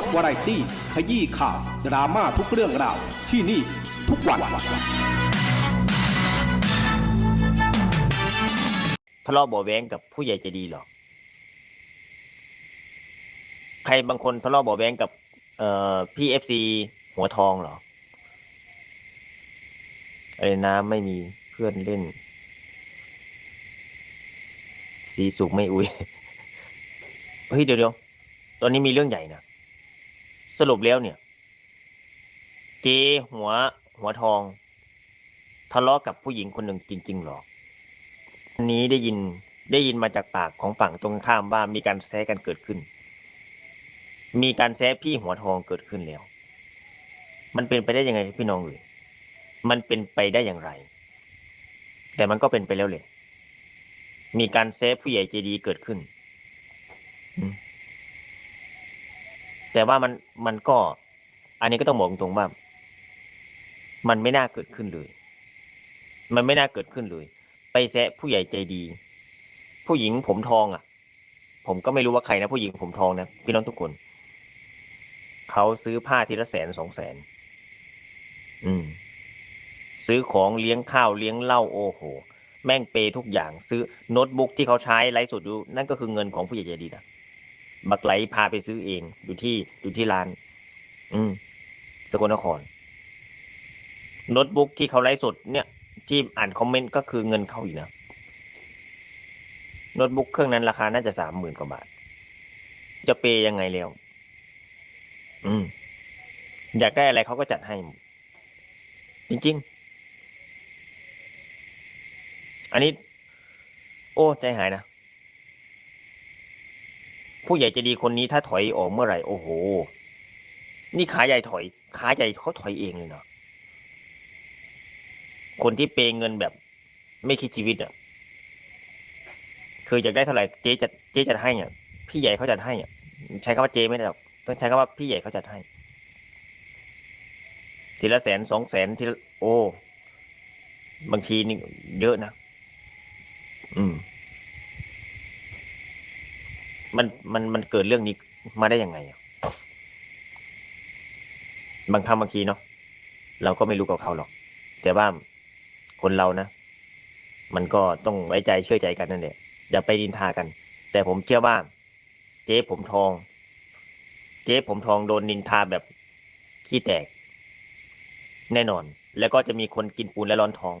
สวาไรตี้ ขยี้ข่าว ดราม่าทุกเรื่องราว ที่นี่ทุกวัน ทะเลาะเบาะแว้งกับผู้ใหญ่ใจะดีหรอใครบางคนทะเลาะเบาะแว้งกับเอ่อพี่เอฟซีหัวทองหรออะไรนะไม่มีเพื่อนเล่น สีสุกไม่อุ้ย เฮ้ยเดี๋ยวเดี๋ยวตอนนี้มีเรื่องใหญ่นะ สรุปแล้วเนี่ย เจหัว หัวทอง ทะเลาะกับผู้หญิงคนหนึ่งจริง ๆหรออันนี้ได้ยินได้ยินมาจากปากของฝั่งตรงข้ามว่ามีการแซะกันเกิดขึ้น มีการแซะพี่หัวทองเกิดขึ้นแล้ว มันเป็นไปได้ยังไงพี่น้องเอ่ยมันเป็นไปได้อย่างไร แต่มันก็เป็นไปแล้วเลยมีการแซะผู้ใหญ่ใจดีเกิดขึ้น แต่ว่ามันมันก็ อันนี้ก็ต้องบอกตรงๆว่า มันไม่น่าเกิดขึ้นเลย มันไม่น่าเกิดขึ้นเลย ไปแซะผู้ใหญ่ใจดี ผู้หญิงผมทองอะ ผมก็ไม่รู้ว่าใครนะผู้หญิงผมทองนะพี่น้องทุกคนเขาซื้อผ้าทีละแสนสองแสน อืม ซื้อของเลี้ยงข้าวเลี้ยงเหล้าโอ้โห แม่งเปย์ทุกอย่าง ซื้อโน้ตบุ๊กที่เขาใช้ไลฟ์สดอยู่นั่นก็คือเงินของผู้ใหญ่ใจดีนะ บักไหลพาไปซื้อเองอยู่ที่อยู่ที่ร้าน อืม สกลนครโน้ตบุ๊กที่เขาไลฟ์สดเนี่ย ที่อ่านคอมเมนต์ก็คือเงินเข้าอีกนะโน้ตบุ๊กเครื่องนั้นราคาน่าจะสามหมื่นกว่าบาท จะเปย์ยังไงแล้ว อืม อยากได้อะไรเขาก็จัดให้ จริง ๆ อันนี้ โอ้ ใจหายนะ ผู้ใหญ่ใจะดีคนนี้ถ้าถอยออกเมื่อไหร่โอ้โห นี่ขาใหญ่ถอย ขาใหญ่เขาถอยเองเลยเนาะคนที่เปเงินแบบ ไม่คิดชีวิตอะคืออยากได้เท่าไหร่เจ๊จะเจ๊จะให้อะพี่ใหญ่เขาจัดให้อะใช้คำว่าเจ๊ไม่ได้หรอกต้องใช้คำว่าพี่ใหญ่เขาจัดให้ ทีละแสนสองแสนทีละโอ้ บางทีนี่เยอะนะ อืม มันมันมันเกิดเรื่องนี้มาได้ยังไงอะบางครั้งบางทีเนาะเราก็ไม่รู้กับเขาหรอก แต่ว่าคนเรานะ มันก็ต้องไว้ใจเชื่อใจกันนั่นแหละอย่าไปดินทากัน แต่ผมเชื่อว่า เจ๊ผมทอง เจ๊ผมทองโดนนินทาแบบขี้แตก แน่นอน แล้วก็จะมีคนกินปูนและร้อนท้อง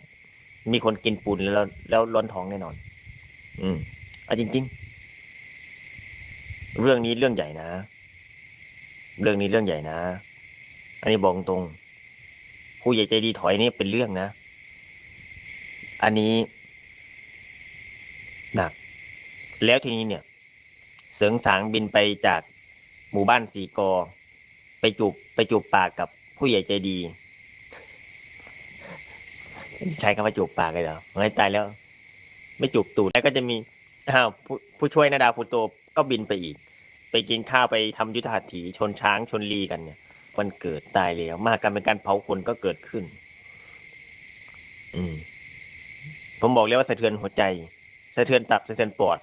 มีคนกินปูนแล้วแล้วร้อนท้องแน่นอน อืมเอาจริง ๆ เรื่องนี้เรื่องใหญ่นะ เรื่องนี้เรื่องใหญ่นะ อันนี้บอกตรง ผู้ใหญ่ใจดีถอยนี่เป็นเรื่องนะ อันนี้หนัก แล้วทีนี้เนี่ย เสริงสางบินไปจากหมู่บ้านสีกอ ไปจูบไปจูบปากกับผู้ใหญ่ใจดี ใช้คำว่าจูบปากเลยเหรอไม่ตายแล้ว ไม่จูบตูดแล้วก็จะมีอ้าวผู้ผู้ช่วยนาดาวพุโต ก็บินไปอีก ไปกินข้าวไปทำยุทธหัตถีชนช้างชนลีกันเนี่ยวันเกิดตายแล้วมากการเป็นการเผาคนก็เกิดขึ้น อืม ผมบอกแล้วว่าสะเทือนหัวใจ สะเทือนตับสะเทือนปอด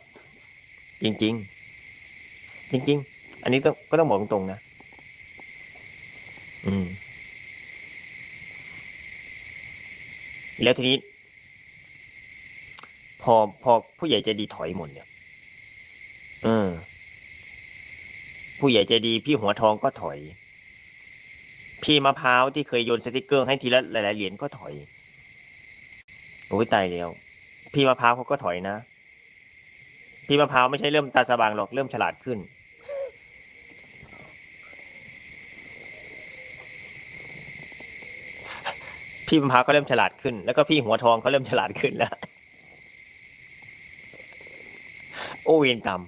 จริง ๆ จริง ๆ อันนี้ต้องก็ต้องบอกตรงๆนะอืม แล้วทีนี้ พอพอผู้ใหญ่ใจดีถอยหมดเนี่ย เออ ผู้ใหญ่ใจดีพี่หัวทองก็ถอย พี่มะพร้าวที่เคยโยนสติกเกอร์ให้ทีละหลาย ๆ เหรียญก็ถอย โอ้ยตายแล้ว พี่มะพร้าวเขาก็ถอยนะ พี่มะพร้าวไม่ใช่เริ่มตาสว่างหรอกเริ่มฉลาดขึ้นพี่มะพร้าวเขาเริ่มฉลาดขึ้น แล้วก็พี่หัวทองเขาเริ่มฉลาดขึ้นแล้ว โอเวนกรรม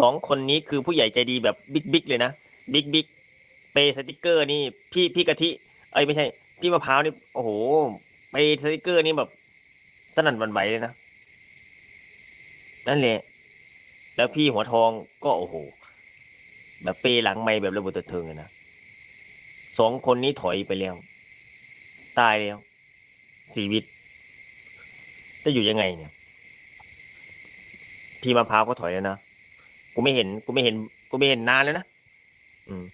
สองคนนี้คือผู้ใหญ่ใจดีแบบบิ๊กบิ๊กเลยนะบิ๊กบิ๊กเปย์สติกเกอร์นี่พี่พี่กะทิเอ้ยไม่ใช่ พี่มะพร้าวนี่โอ้โหไปสติกเกอร์นี่แบบสนั่นวันไหวเลยนะนั่นแหละ แล้วพี่หัวทองก็โอ้โหแบบเปย์หลังไม่แบบระเบิดเถิงเลยนะสองคนนี้ถอยไปแล้ว ตายแล้วชีวิต จะอยู่ยังไงเนี่ย พี่มะพร้าวก็ถอยแล้วนะ กูไม่เห็นกูไม่เห็นกูไม่เห็นนานแล้วนะอืม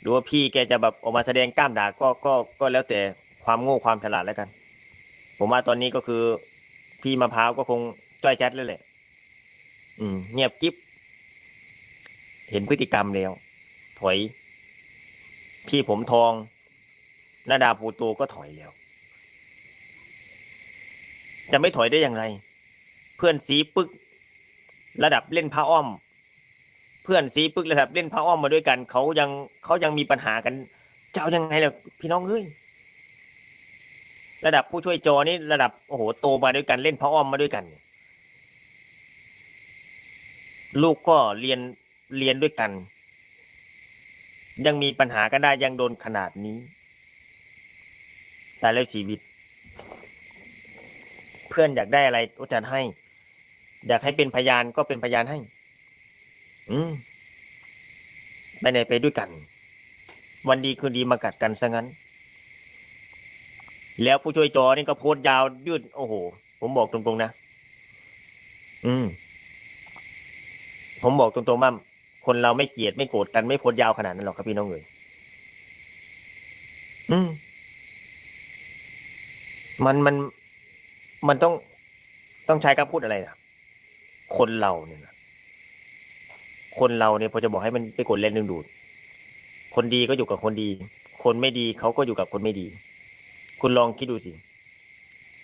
หรือว่าพี่แกจะแบบออกมาแสดงกล้ามด่าก็ก็ก็แล้วแต่ความโง่ความฉลาดแล้วกัน ผมว่าตอนนี้ก็คือ พี่มะพร้าวก็คงจ้อยแจ๊ดเลยแหละ อืม เงียบกิ๊บเห็นพฤติกรรมแล้ว ถอย พี่ผมทองนาดาปูโตก็ถอยแล้ว จะไม่ถอยได้อย่างไร เพื่อนสีปึก ระดับเล่นผ้าอ้อม เพื่อนสีปึกระดับเล่นผ้าอ้อมมาด้วยกันเขายังเขายังมีปัญหากันจะเอายังไงล่ะพี่น้องเอ้ยระดับผู้ช่วยจอนี่ระดับโอ้โหโตมาด้วยกันเล่นผ้าอ้อมมาด้วยกัน ลูกก็เรียนเรียนด้วยกัน ยังมีปัญหากันได้ยังโดนขนาดนี้ตายแล้วชีวิต เพื่อนอยากได้อะไรก็จะให้ อยากให้เป็นพยานก็เป็นพยานให้ อืมไปไหนไปด้วยกัน วันดีคืนดีมากัดกันซะงั้น แล้วผู้ช่วยจอนี่ก็โพสต์ยาวยืดโอ้โห ผมบอกตรงๆนะ อืม ผมบอกตรงๆว่าคนเราไม่เกลียดไม่โกรธกันไม่โพสต์ยาวขนาดนั้นหรอกครับพี่น้องเอ๋ยอืม มันมันมันต้องต้องใช้คำพูดอะไรนะคนเราเนี่ยนะ คนเราเนี่ยพอจะบอกให้มันไปกดเล่นดึงดูด คนดีก็อยู่กับคนดี คนไม่ดีเขาก็อยู่กับคนไม่ดี คุณลองคิดดูสิ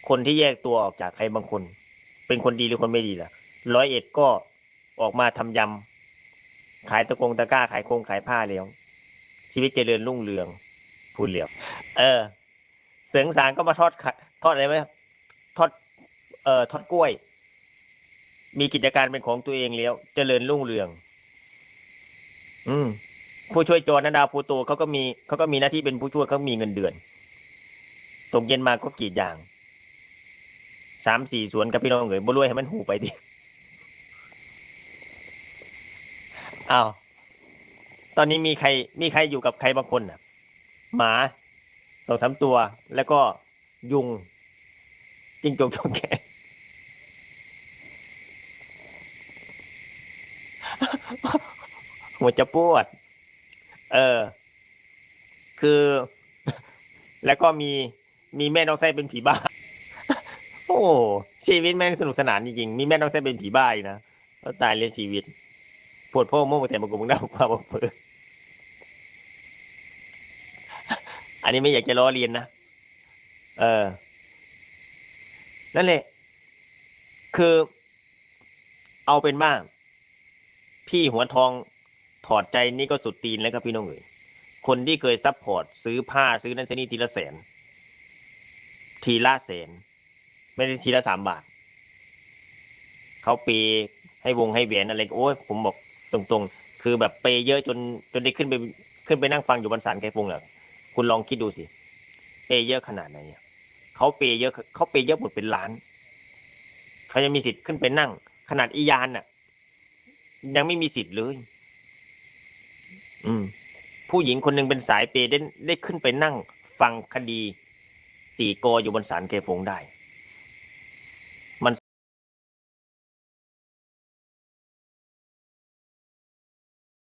คนที่แยกตัวออกจากใครบางคน เป็นคนดีหรือคนไม่ดีล่ะ ร้อยเอ็ดก็ออกมาทำยำ ขายตะกงตะกร้า ขายโครงขายผ้าแล้ว ชีวิตเจริญรุ่งเรือง พูดเหลียว เออ เสริงสารก็มาทอดขายทอดอะไรไหมทอด เอ่อ ทอดกล้วย มีกิจการเป็นของตัวเองแล้ว เจริญรุ่งเรือง อืม ผู้ช่วยโจรนดาภูโตเขาก็มีเขาก็มีหน้าที่เป็นผู้ช่วยเขามีเงินเดือนตกเย็นมาก็กรีดยางสามสี่สวนกับพี่น้องเอ๋ยบ่รวยให้มันหูไปดิอ้าวตอนนี้มีใคร มีใครอยู่กับใครบางคนน่ะ หมาสองสามตัวแล้วก็ยุงจิ้งจกจงแก หัวจะปวด เออ คือ แล้วก็มีมีแม่น้องไส้เป็นผีบ้า โอ้ชีวิตแม่งสนุกสนานจริงๆมีแม่น้องไส้เป็นผีบ้าอีกนะแล้วตายเลยชีวิตปวดพ่อโม่แต่มางกมึงได้ความบอกเพออันนี้ไม่อยากจะล้อเลียนนะ เออ นั่นแหละ คือ เอาเป็นว่าพี่หัวทอง ถอดใจนี่ก็สุดตีนแล้วครับพี่น้องเอ๋ยคนที่เคยซัพพอร์ตซื้อผ้าซื้อนั่นซื้อนี่ทีละแสน ทีละแสน ไม่ได้ทีละสามบาท เขาเปย์ให้วงให้แหวนอะไรโอ้ยผมบอกตรงๆ คือแบบเปย์เยอะจนจนได้ขึ้นไปขึ้นไปนั่งฟังอยู่บนศาลแกฟงแหละคุณลองคิดดูสิเปย์เยอะขนาดไหนเขาเปย์เยอะเขาเปย์เยอะหมดเป็นล้านเขายังมีสิทธิ์ขึ้นไปนั่ง ขนาดอียานน่ะ ยังไม่มีสิทธิ์เลย อืม ผู้หญิงคนหนึ่งเป็นสายเปย์ได้ได้ขึ้นไปนั่ง ฟังคดี สี่กออยู่บนศาลเกฟงได้